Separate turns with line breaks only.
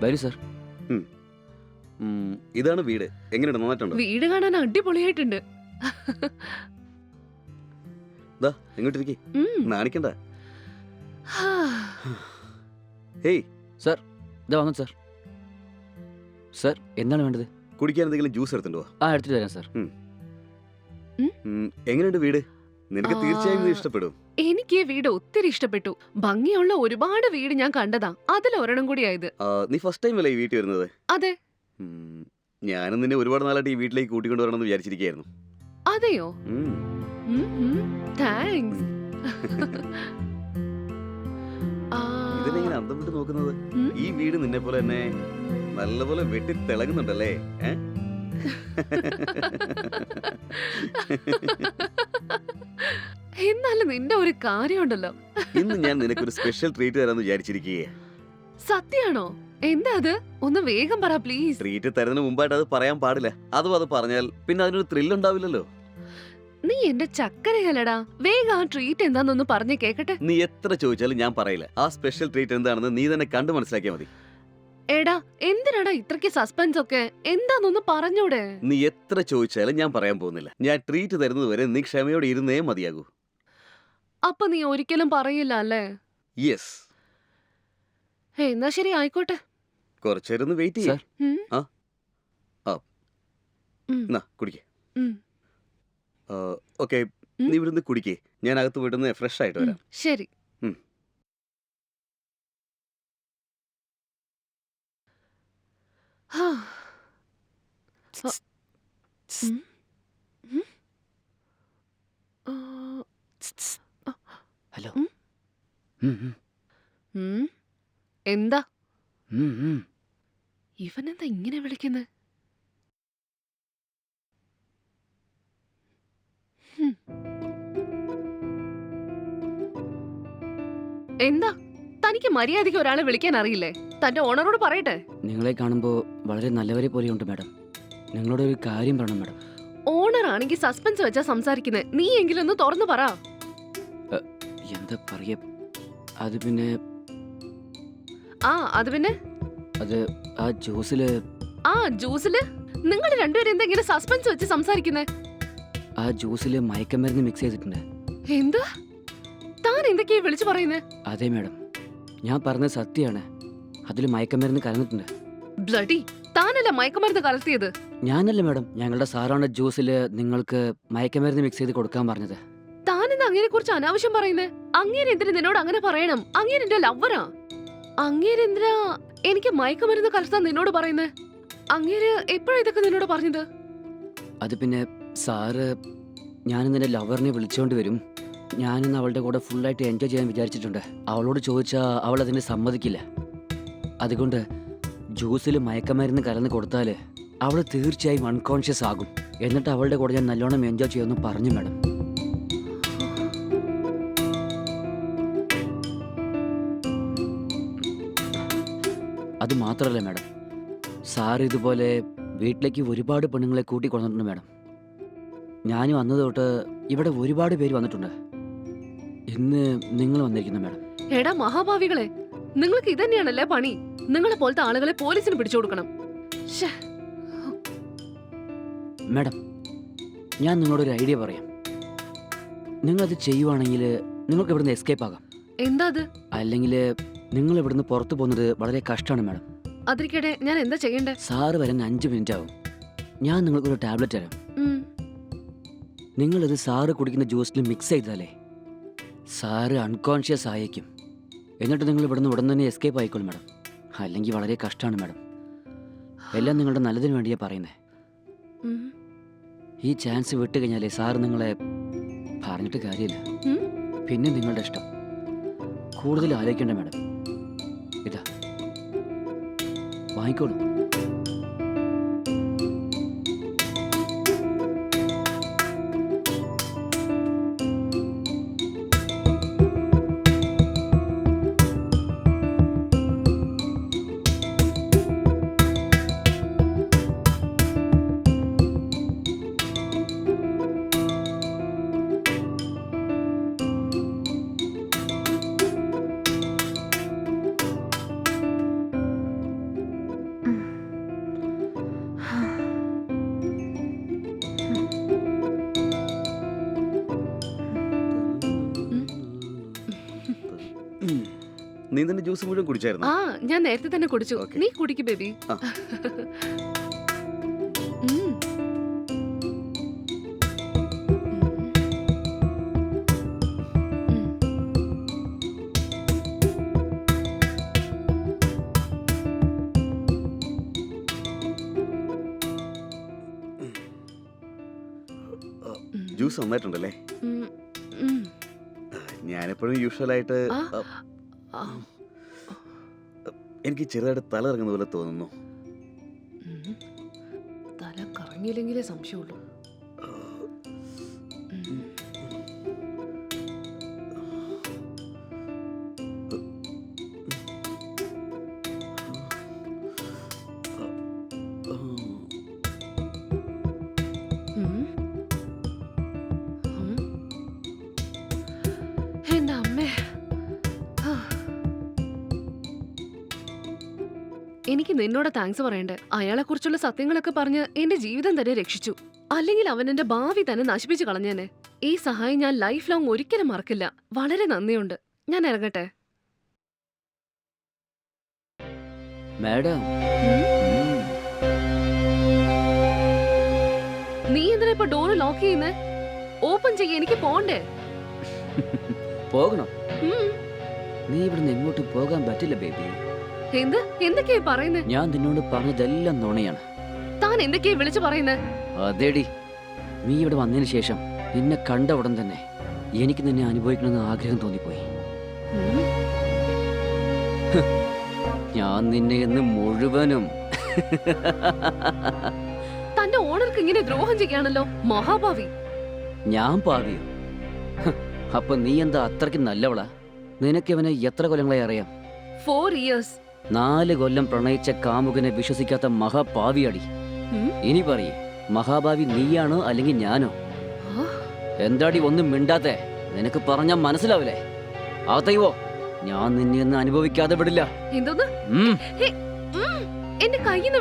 വരൂ സർ.
ഇതാണ് വീട്. എങ്ങനെയുണ്ട്? നന്നായിട്ടുണ്ടോ?
വീട് കാണാൻ അടിപൊളിയായിട്ടുണ്ട്.
ദാ
ഉം.
നാണിക്കണ്ട. ഹേയ്.
ഇതാ വന്നു സർ. സർ എന്താണ് വേണ്ടത്?
കുടിക്കാൻ എന്തെങ്കിലും ജ്യൂസ് എടുത്തിട്ടോ
ആ എടുത്തിട്ട് തരാം സർ.
എങ്ങനെയുണ്ട് വീട്? നിനക്ക് തീർച്ചയായും ഇത് ഇഷ്ടപ്പെടും.
എനിക്ക് ഈ വീട് ഒത്തിരി ഇഷ്ടപ്പെട്ടു. ഭംഗിയുള്ള ഒരുപാട് വീട് ഞാൻ കണ്ടതാ. അതിൽ ഒരെണ്ണം കൂടിയായത്.
ആ, നീ ഫസ്റ്റ് ടൈം അല്ലേ ഈ വീട്ടിൽ വരുന്നത്?
അതെ.
ഉം, ഞാനും നിന്നെ ഒരുപാട് നാളായിട്ട് ഈ വീട്ടിലേക്ക് കൂട്ടിക്കൊണ്ട് വരണമെന്ന് വിചാരിച്ചിരിക്കുകയായിരുന്നു.
അതെയോ?
ഉം,
താങ്ക്സ്
അന്തം വിട്ട് നോക്കുന്നത്?
ഉം.
ഈ വീട് നിന്നെ പോലെ തന്നെ നല്ലപോലെ വെട്ടി തിളങ്ങുന്നുണ്ടല്ലേ ഏ?
എന്നാലും നിന്റെ ഒരു കാര്യമുണ്ടല്ലോ.
ഇന്ന് ഞാൻ നിനക്കൊരു സ്പെഷ്യൽ ട്രീറ്റ് തരാന്ന് വിചാരിച്ചിരിക്കുകയെ.
സത്യാണോ? എന്താ അത്? ഒന്ന് വേഗം പറ പ്ലീസ്
ട്രീറ്റ് തരുന്നതിന് മുമ്പായിട്ട് അത് പറയാൻ പാടില്ല. അതും അത് പറഞ്ഞാൽ പിന്നെ അതിനൊരു ത്രില്ല് ഉണ്ടാവില്ലല്ലോ.
നീ എന്റെ ചക്കരയല്ലടാ. വേഗം ആ ട്രീറ്റ് എന്താന്നൊന്ന് പറഞ്ഞു കേക്കട്ടെ.
നീ എത്ര ചോദിച്ചാലും ഞാൻ പറയില്ല. ആ സ്പെഷ്യൽ ട്രീറ്റ് എന്താണെന്ന് നീ തന്നെ കണ്ടു മനസ്സിലാക്കിയാൽ മതി.
എടാ എന്തിനാടാ ഇത്രയ്ക്ക് സസ്പെൻസ് ഒക്കെ? എന്താന്നൊന്ന് പറഞ്ഞൂടെ?
നീ എത്ര ചോദിച്ചാലും ഞാൻ പറയാൻ പോകുന്നില്ല. ഞാൻ ട്രീറ്റ് തരുന്നത് വരെ നീ ക്ഷമയോടെ ഇരുന്നേ മതിയാകൂ.
അപ്പൊ നീ ഒരിക്കലും പറയില്ല അല്ലേ
യെസ്
എന്നാ ശരി ആയിക്കോട്ടെ
കുറച്ചേരം ഒന്ന് വെയിറ്റ് ചെയ്യേ
ഉം.
ആ.
ഉം.
എന്നാ കുടിക്കേ
ഉം.
ഓക്കെ
ഉം.
നീ ഇവിടുന്ന് കുടിക്കേ ഞാൻ അകത്ത് വിടുന്ന ഫ്രഷ് ആയിട്ട്
ഉം,
വരാം
ശരി
ഉം.
ഹാ. ആ. ഉം. ഉം. ആ,
ഹലോ.
എന്താ. ഇവനെന്താ ഇങ്ങനെ വിളിക്കുന്നത് എന്താ? തനിക്ക് മര്യാദയ്ക്ക് ഒരാളെ വിളിക്കാൻ അറിയില്ലേ? തന്റെ ഓണറോട് പറയട്ടെ.
നിങ്ങളെ കാണുമ്പോൾ വളരെ നല്ലവരെ പോലെയുണ്ട് മാഡം. നിങ്ങളോട് ഒരു കാര്യം പറയണം മാഡം.
ഓണർ ആണെങ്കിൽ സസ്പെൻസ് വെച്ചാ സംസാരിക്കുന്നത് നീ എങ്കിലും ഒന്ന് തുറന്നു പറ.
എന്താ പറയ അത് പിന്നെ
ആ അത് പിന്നെ?
അത് ആ ജ്യൂസിൽ
ആ ജ്യൂസിൽ? നിങ്ങൾ രണ്ടുപേരും എന്താ ഇങ്ങനെ സസ്പെൻസ് വെച്ച് സംസാരിക്കുന്നേ?
ആ ജ്യൂസിൽ മയക്കമരുന്ന് മിക്സ് ചെയ്തിട്ടുണ്ട്.
എന്താ താൻ എന്തൊക്കെയാ വിളിച്ചു പറയുന്നേ?
അതെ മാഡം ഞാൻ പറഞ്ഞത് സത്യമാണ്. അതിൽ മയക്കമരുന്ന് കലർന്നിട്ടുണ്ട്.
ബ്ലഡി താനല്ല മയക്കമരുന്ന് കലർത്തിയത്?
ഞാനല്ല മാഡം ഞങ്ങളുടെ സാറാണ് ജ്യൂസിൽ നിങ്ങൾക്ക് മയക്കമരുന്ന് മിക്സ് ചെയ്ത് കൊടുക്കാൻ പറഞ്ഞത്.
അങ്ങനെ കുറിച്ച് അനാവശ്യം പറയുന്നേ? അങ്ങേര് എന്തിനു നിന്നോട് അങ്ങനെ പറയണം? അങ്ങേര് എന്റെ ലവ്വറാ അങ്ങേര് എന്തിനാ എനിക്ക് മയക്കുമരുന്ന് കലർത്താൻ നിന്നോട് പറയുന്നേ? അങ്ങേര് എപ്പോഴാ ഇതൊക്കെ നിന്നോട് പറഞ്ഞത്?
അത് പിന്നെ സാറ് ഞാനിന്ന് എന്റെ ലവറിനെ വിളിച്ചുകൊണ്ട് വരും. ഞാനിന്ന് അവളുടെ കൂടെ ഫുള്ളായിട്ട് എൻജോയ് ചെയ്യാൻ വിചാരിച്ചിട്ടുണ്ട്. അവളോട് ചോദിച്ചാൽ അവൾ അതിനെ സമ്മതിക്കില്ല. അതുകൊണ്ട് ജ്യൂസിൽ മയക്കമരുന്ന് കലർന്ന് കൊടുത്താൽ അവൾ തീർച്ചയായും അൺകോൺഷ്യസ് ആകും. എന്നിട്ട് അവളുടെ കൂടെ ഞാൻ നല്ലോണം എൻജോയ് ചെയ്യുമെന്ന് പറഞ്ഞു മാഡം. അത് മാത്രമല്ല മാഡം. സാർ ഇതുപോലെ വീട്ടിലേക്ക് ഒരുപാട് പെണ്ണുങ്ങളെ കൂട്ടി കൊണ്ടിട്ടുണ്ട് മാഡം. ഞാൻ വന്നത് തൊട്ട് ഇവിടെ ഒരുപാട് പേര് വന്നിട്ടുണ്ട്. ഇന്ന് നിങ്ങൾ വന്നിരിക്കുന്നു മാഡം.
എടാ മഹാഭാവികളെ നിങ്ങൾക്ക് ഇതന്നെയാണല്ലേ പണി? നിങ്ങളെ പോലത്തെ ആളുകളെ പോലീസിന് പിടിച്ചു കൊടുക്കണം.
മാഡം ഞാൻ നിങ്ങളോടൊരു ഐഡിയ പറയാം. നിങ്ങൾ അത് ചെയ്യുവാണെങ്കിൽ നിങ്ങൾക്ക് ഇവിടുന്ന് എസ്കേപ്പ് ആകാം.
എന്താ അത്?
അല്ലെങ്കിൽ നിങ്ങൾ ഇവിടുന്ന് പുറത്തു പോകുന്നത് വളരെ കഷ്ടമാണ് മാഡം.
അതിരിക്കട്ടെ ഞാൻ എന്താ ചെയ്യണ്ടേ?
സാറ് വരാൻ അഞ്ച് മിനിറ്റ് ആവും. ഞാൻ നിങ്ങൾക്കൊരു ടാബ്ലറ്റ് തരാം.
നിങ്ങൾ
നിങ്ങളിത് സാറ് കുടിക്കുന്ന ജ്യൂസിൽ മിക്സ് ചെയ്താലേ സാറ് അൺകോൺഷ്യസ് ആയേക്കും. എന്നിട്ട് നിങ്ങൾ ഇവിടുന്ന് ഉടൻ തന്നെ എസ്കേപ്പ് ആയിക്കോളും മാഡം. അല്ലെങ്കിൽ വളരെ കഷ്ടമാണ് മാഡം. എല്ലാം നിങ്ങളുടെ നല്ലതിന് വേണ്ടിയാ പറയുന്നത് ഈ ചാൻസ് വിട്ട് കഴിഞ്ഞാലേ സാറ് നിങ്ങളെ പറഞ്ഞിട്ട് കാര്യമില്ല. പിന്നെ നിങ്ങളുടെ ഇഷ്ടം. കൂടുതൽ ആലോചിക്കേണ്ട മാഡം. সাপ্লাই করুন।
നീ നിന്റെ ജ്യൂസ് മുഴുവൻ കുടിച്ചായിരുന്നു
ആ ഞാൻ നേരത്തെ തന്നെ കുടിച്ചു
Okay.
നീ കുടിക്ക് ബേബി
ആ.
ഉം. ഉം. ഉം.
ജ്യൂസ് നന്നായിട്ടുണ്ടല്ലേ
ഉം. ഉം.
ഞാനെപ്പോഴും യൂഷ്വലായിട്ട്
ആ.
എനിക്ക് ചെറുതായിട്ട് തല ഇറങ്ങുന്ന പോലെ തോന്നുന്നു.
തല കറങ്ങിയില്ലെങ്കിലേ സംശയമുള്ളൂ. എനിക്ക് നിന്നോട് താങ്ക്സ് പറയണ്ടേ? അയാളെ കുറിച്ചുള്ള സത്യങ്ങളൊക്കെ പറഞ്ഞ് എന്റെ ജീവിതം തന്നെ രക്ഷിച്ചു. അല്ലെങ്കിൽ അവൻ എന്റെ ഭാവി തന്നെ നശിപ്പിച്ചു കളഞ്ഞേനെ. ഈ സഹായം ഞാൻ ലൈഫ് ലോങ് ഒരിക്കലും മറക്കില്ല. വളരെ നന്ദിയുണ്ട്. ഞാൻ ഇറങ്ങട്ടെ?
മാഡം.
നീ എന്തിനാ ഇപ്പൊ ഡോറ് ലോക്ക് ചെയ്യുന്നേ? ഓപ്പൺ ചെയ്യ എനിക്ക് പോണ്ടേ?
പോകണം. നീ ഇവിടുന്ന് എങ്ങോട്ടും പോകാൻ പറ്റില്ല ബേബി
എന്ത്? എന്തൊക്കെയാ പറയുന്നത്
ഞാൻ നിന്നോട് പറഞ്ഞതെല്ലാം നുണയാണ്.
താൻ എന്തൊക്കെയാ വിളിച്ചു പറയുന്നത്
അതേടി. നീ ഇവിടെ വന്നതിന് ശേഷം നിന്നെ കണ്ട ഉടൻ തന്നെ എനിക്ക് നിന്നെ അനുഭവിക്കണമെന്ന് ആഗ്രഹം തോന്നിപ്പോയി. ഞാൻ നിന്നെ എന്ന് മുഴുവനും
തന്റെ ഓണർക്ക് ഇങ്ങനെ ദ്രോഹം ചെയ്യാണല്ലോ മഹാഭാവി.
ഞാൻ പാവിയോ അപ്പൊ നീ എന്താ അത്രയ്ക്ക് നല്ലവളാ? നിനക്ക് അവനെ എത്ര കൊല്ലങ്ങളെ അറിയാം?
ഫോർ ഇയേഴ്സ്
നാല് കൊല്ലം പ്രണയിച്ച കാമുകനെ വിശ്വസിക്കാത്ത മഹാപാവിയടി. ഇനി പറയേ മഹാഭാവി നീയാണോ അല്ലെങ്കിൽ ഞാനോ? എന്താടി ഒന്നും മിണ്ടാത്തെ? നിനക്ക് പറഞ്ഞാ മനസ്സിലാവില്ലേ? ആത്തയ്യോ ഞാൻ നിന്നെ ഒന്ന് അനുഭവിക്കാതെ വിടില്ല.
എന്തോന്ന്? എന്റെ കയ്യിൽ നിന്ന്